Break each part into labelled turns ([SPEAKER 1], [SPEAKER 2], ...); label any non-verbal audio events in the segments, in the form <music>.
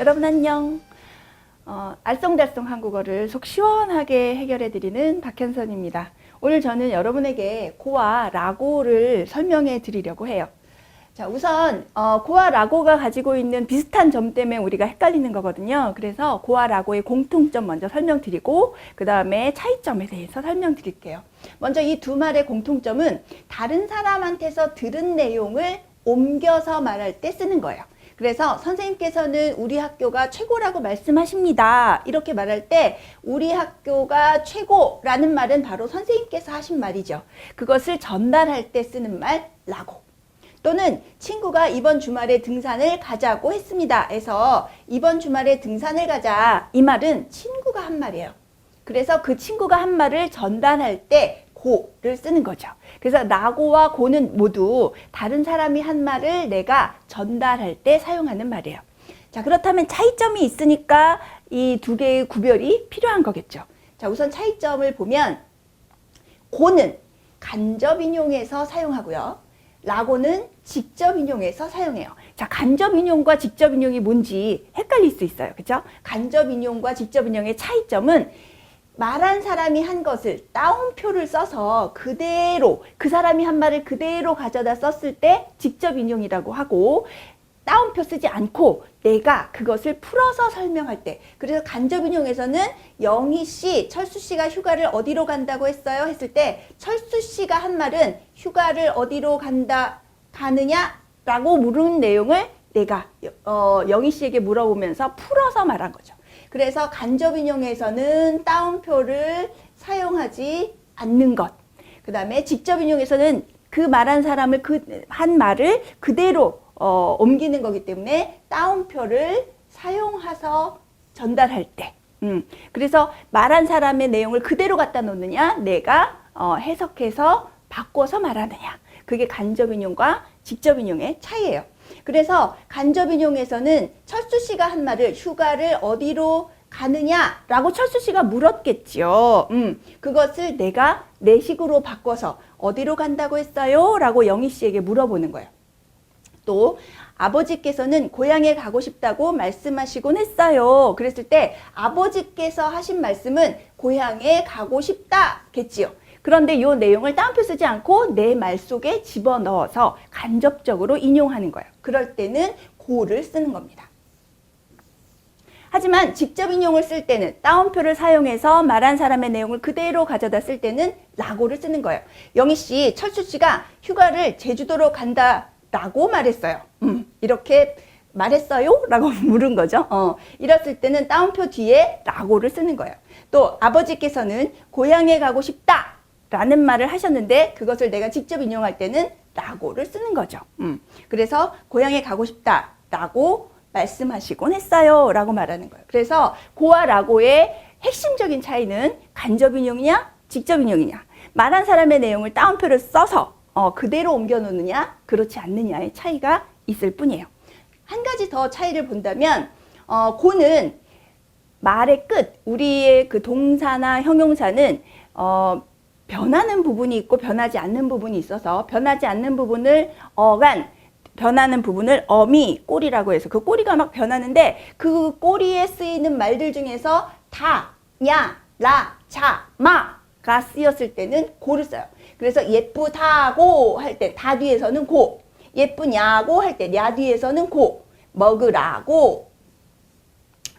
[SPEAKER 1] 여러분 안녕. 어, 알쏭달쏭 한국어를 속 시원하게 해결해 드리는 박현선입니다. 오늘 저는 여러분에게 고와 라고를 설명해 드리려고 해요. 자, 우선 어, 고와 라고가 가지고 있는 비슷한 점 때문에 우리가 헷갈리는 거거든요. 그래서 고와 라고의 공통점 먼저 설명드리고 그 다음에 차이점에 대해서 설명드릴게요. 먼저 이 두 말의 공통점은 다른 사람한테서 들은 내용을 옮겨서 말할 때 쓰는 거예요. 그래서 선생님께서는 우리 학교가 최고라고 말씀하십니다. 이렇게 말할 때 우리 학교가 최고라는 말은 바로 선생님께서 하신 말이죠. 그것을 전달할 때 쓰는 말 라고. 또는 친구가 이번 주말에 등산을 가자고 했습니다. 해서 이번 주말에 등산을 가자. 이 말은 친구가 한 말이에요. 그래서 그 친구가 한 말을 전달할 때 고를 쓰는 거죠. 그래서 나고와 고는 모두 다른 사람이 한 말을 내가 전달할 때 사용하는 말이에요. 자, 그렇다면 차이점이 있으니까 이 두 개의 구별이 필요한 거겠죠. 자, 우선 차이점을 보면 고는 간접 인용해서 사용하고요. 라고는 직접 인용해서 사용해요. 자, 간접 인용과 직접 인용이 뭔지 헷갈릴 수 있어요. 그죠? 간접 인용과 직접 인용의 차이점은 말한 사람이 한 것을 따옴표를 써서 그대로 그 사람이 한 말을 그대로 가져다 썼을 때 직접 인용이라고 하고 따옴표 쓰지 않고 내가 그것을 풀어서 설명할 때 그래서 간접 인용에서는 영희 씨, 철수 씨가 휴가를 어디로 간다고 했어요? 했을 때 철수 씨가 한 말은 휴가를 어디로 간다 가느냐라고 물은 내용을 내가 어, 영희 씨에게 물어보면서 풀어서 말한 거죠. 그래서 간접 인용에서는 따옴표를 사용하지 않는 것. 그 다음에 직접 인용에서는 그 말한 사람을 그 한 말을 그대로 어, 옮기는 거기 때문에 따옴표를 사용해서 전달할 때. 음, 그래서 말한 사람의 내용을 그대로 갖다 놓느냐, 내가 어, 해석해서 바꿔서 말하느냐. 그게 간접 인용과 직접 인용의 차이예요. 그래서 간접 인용에서는 철수 씨가 한 말을 휴가를 어디로 가느냐라고 철수 씨가 물었겠죠. 음, 그것을 내가 내 식으로 바꿔서 어디로 간다고 했어요? 라고 영희 씨에게 물어보는 거예요. 또 아버지께서는 고향에 가고 싶다고 말씀하시곤 했어요. 그랬을 때 아버지께서 하신 말씀은 고향에 가고 싶다겠지요. 그런데 이 내용을 따옴표 쓰지 않고 내 말 속에 집어넣어서 간접적으로 인용하는 거예요. 그럴 때는 고를 쓰는 겁니다. 하지만 직접 인용을 쓸 때는 따옴표를 사용해서 말한 사람의 내용을 그대로 가져다 쓸 때는 라고를 쓰는 거예요. 영희 씨, 철수 씨가 휴가를 제주도로 간다라고 말했어요. 음, 이렇게 말했어요? 라고 <laughs> 물은 거죠. 어, 이랬을 때는 따옴표 뒤에 라고를 쓰는 거예요. 또 아버지께서는 고향에 가고 싶다 라는 말을 하셨는데 그것을 내가 직접 인용할 때는 라고를 쓰는 거죠. 음, 그래서 고향에 가고 싶다 라고 말씀하시곤 했어요. 라고 말하는 거예요. 그래서 고와 라고의 핵심적인 차이는 간접 인용이냐, 직접 인용이냐. 말한 사람의 내용을 따옴표를 써서 어, 그대로 옮겨 놓느냐, 그렇지 않느냐의 차이가 있을 뿐이에요. 한 가지 더 차이를 본다면, 어, 고는 말의 끝, 우리의 그 동사나 형용사는 어, 변하는 부분이 있고 변하지 않는 부분이 있어서 변하지 않는 부분을 어간 변하는 부분을 어미 꼬리라고 해서 그 꼬리가 막 변하는데 그 꼬리에 쓰이는 말들 중에서 다, 냐, 라, 자, 마가 쓰였을 때는 고를 써요. 그래서 예쁘다고 할 때 다 뒤에서는 고, 예쁘냐고 할 때 야 뒤에서는 고, 먹으라고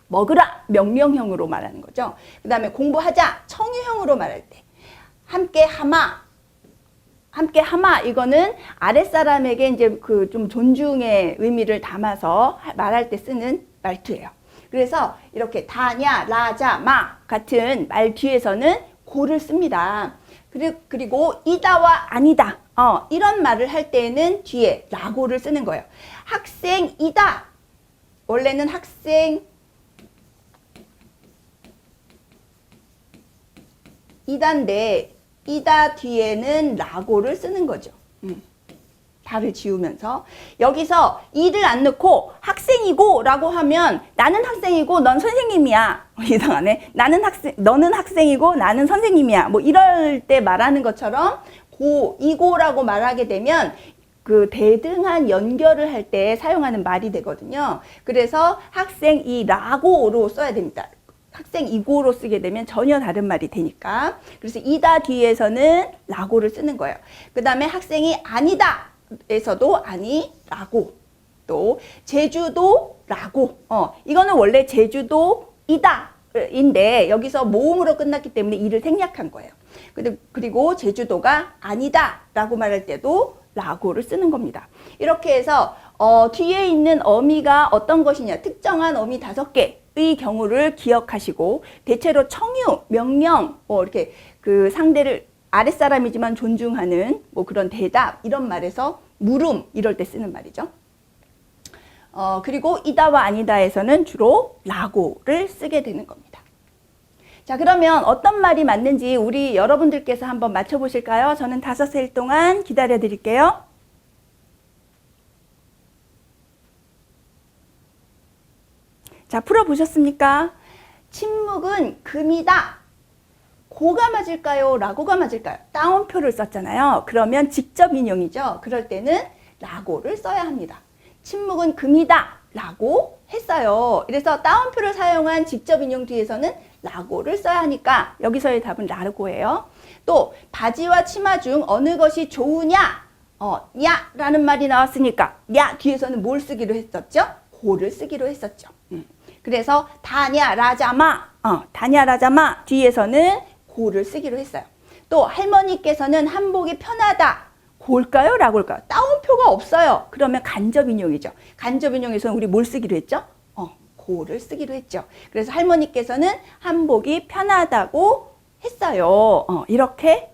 [SPEAKER 1] 먹으라 명령형으로 말하는 거죠. 그 다음에 공부하자 청유형으로 말할 때 함께 하마 함께 하마 이거는 아랫사람에게 이제 그 좀 존중의 의미를 담아서 말할 때 쓰는 말투예요. 그래서 이렇게 다냐, 라자, 마 같은 말 뒤에서는 고를 씁니다. 그리고 이다와 아니다. 어, 이런 말을 할 때는 뒤에 라고를 쓰는 거예요. 학생이다. 원래는 학생 이다인데 이다 뒤에는 라고를 쓰는 거죠. 음. 다를 지우면서 여기서 이를 안 넣고 학생이고 라고 하면 나는 학생이고 넌 선생님이야 어, <laughs> 이상하네 나는 학생 너는 학생이고 나는 선생님이야 뭐 이럴 때 말하는 것처럼 고 이고라고 말하게 되면 그 대등한 연결을 할 때 사용하는 말이 되거든요. 그래서 학생이라고로 써야 됩니다. 학생 이고로 쓰게 되면 전혀 다른 말이 되니까. 그래서 이다 뒤에서는 라고를 쓰는 거예요. 그 다음에 학생이 아니다 에서도 아니 라고 또 제주도 라고 어 이거는 원래 제주도 이다 인데 여기서 모음으로 끝났기 때문에 이를 생략한 거예요. 근데 그리고 제주도가 아니다 라고 말할 때도 라고를 쓰는 겁니다. 이렇게 해서 어, 뒤에 있는 어미가 어떤 것이냐 특정한 어미 다섯 개 의 경우를 기억하시고 대체로 청유, 명령 뭐 이렇게 그 상대를 아랫사람이지만 존중하는 뭐 그런 대답 이런 말에서 물음 이럴 때 쓰는 말이죠. 어, 그리고 이다와 아니다에서는 주로 라고를 쓰게 되는 겁니다. 자, 그러면 어떤 말이 맞는지 우리 여러분들께서 한번 맞춰보실까요? 저는 다섯 셀 동안 기다려 드릴게요. 자, 풀어보셨습니까? 침묵은 금이다. 고가 맞을까요? 라고가 맞을까요? 따옴표를 썼잖아요. 그러면 직접 인용이죠. 그럴 때는 라고를 써야 합니다. 침묵은 금이다. 라고 했어요. 그래서 따옴표를 사용한 직접 인용 뒤에서는 라고를 써야 하니까 여기서의 답은 라고예요. 또 바지와 치마 중 어느 것이 좋으냐? 어, 야 라는 말이 나왔으니까 야 뒤에서는 뭘 쓰기로 했었죠? 고를 쓰기로 했었죠. 음. 그래서 다냐 라자마 어, 다냐 라자마 뒤에서는 고를 쓰기로 했어요. 또 할머니께서는 한복이 편하다. 고일까요? 라고일까요? 따옴표가 없어요. 그러면 간접 인용이죠. 간접 인용에서는 우리 뭘 쓰기로 했죠? 어, 고를 쓰기로 했죠. 그래서 할머니께서는 한복이 편하다고 했어요. 어, 이렇게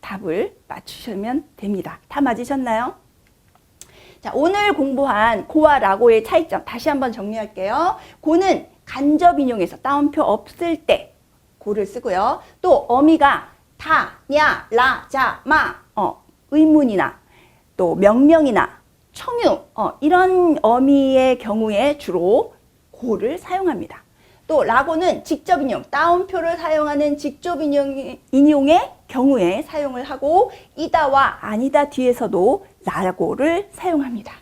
[SPEAKER 1] 답을 맞추시면 됩니다. 다 맞으셨나요? 자, 오늘 공부한 고와 라고의 차이점 다시 한번 정리할게요. 고는 간접 인용에서 따옴표 없을 때 고를 쓰고요. 또 어미가 다, 냐, 라, 자, 마, 어, 의문이나 또 명령이나 청유, 어, 이런 어미의 경우에 주로 고를 사용합니다. 또 라고는 직접 인용, 따옴표를 사용하는 직접 인용, 인용의 경우에 사용을 하고 이다와 아니다 뒤에서도 라고를 사용합니다.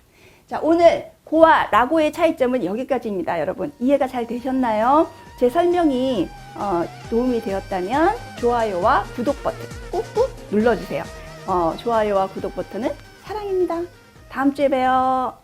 [SPEAKER 1] 자, 오늘 고와 라고의 차이점은 여기까지입니다, 여러분. 이해가 잘 되셨나요? 제 설명이 어, 도움이 되었다면 좋아요와 구독 버튼 꾹꾹 눌러주세요. 어, 좋아요와 구독 버튼은 사랑입니다. 다음 주에 봬요.